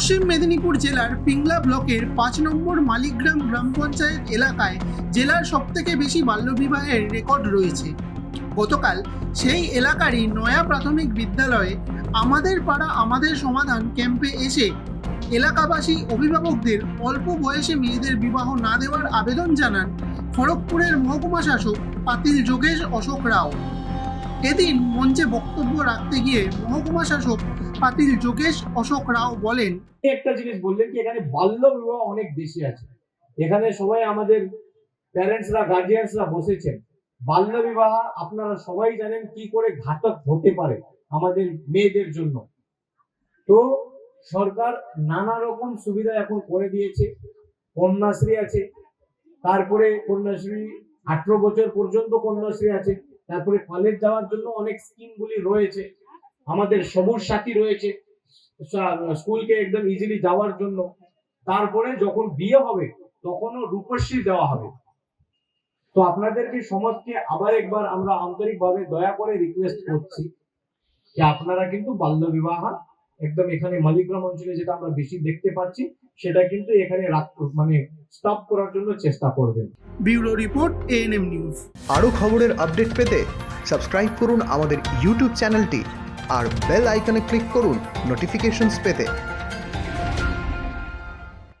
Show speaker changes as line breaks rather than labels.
পশ্চিম মেদিনীপুর জেলার পিংলা ব্লকের পাঁচ নম্বর মালিকগ্রাম গ্রাম পঞ্চায়েত এলাকায় জেলার সবথেকে বেশি বাল্যবিবাহের রেকর্ড রয়েছে। গতকাল সেই এলাকারই নয়া প্রাথমিক বিদ্যালয়ে আমাদের পাড়া, আমাদের সমাধান ক্যাম্পে এসে এলাকাবাসী অভিভাবকদের অল্প বয়সে মেয়েদের বিবাহ না দেওয়ার আবেদন জানান খড়গপুরের মহকুমা শাসক পাতিল যোগেশ অশোক রাও। এদিন মঞ্চে বক্তব্য রাখতে গিয়ে মহকুমা শাসক পাতিল যোগেশ অশোক রাও বলেন
একটা জিনিস বললেন কি, এখানে বাল্য বিবাহ অনেক বেশি আছে। এখানে সবাই আমাদের প্যারেন্টসরা গার্জিয়ানসরা বসেছেন। বাল্য বিবাহ আপনারা সবাই জানেন কি করে ঘাতক হতে পারে আমাদের মেয়েদের জন্য। তো সরকার নানা রকম সুবিধা এখন করে দিয়েছে। কন্যাশ্রী আছে, তারপরে কন্যাশ্রী আঠারো বছর পর্যন্ত কন্যাশ্রী আছে। তারপরে কলেজ যাওয়ার জন্য অনেক স্কিম গুলি রয়েছে। আমাদের সবুজ সাথী রয়েছে স্কুলকে একদম ইজিলি যাওয়ার জন্য। তারপরে যখন বিয়ে হবে, তখনও রূপশ্রী দেওয়া হবে। তো আপনাদেরকে সমাজকে আবার একবার আমরা আন্তরিকভাবে দয়া করে রিকোয়েস্ট করছি যে আপনারা কিন্তু বাল্য বিবাহ একদম এখানে মালিগ্রাম অঞ্চলে যেটা আমরা বেশি দেখতে পাচ্ছি সেটা কিন্তু এখানে মানে স্টপ করার জন্য চেষ্টা করবেন।
Bureau report ANM news.
আরও খবরের আপডেট পেতে সাবস্ক্রাইব করুন আমাদের ইউটিউব চ্যানেলটি আর বেল আইকনে ক্লিক করুন নোটিফিকেশনস পেতে।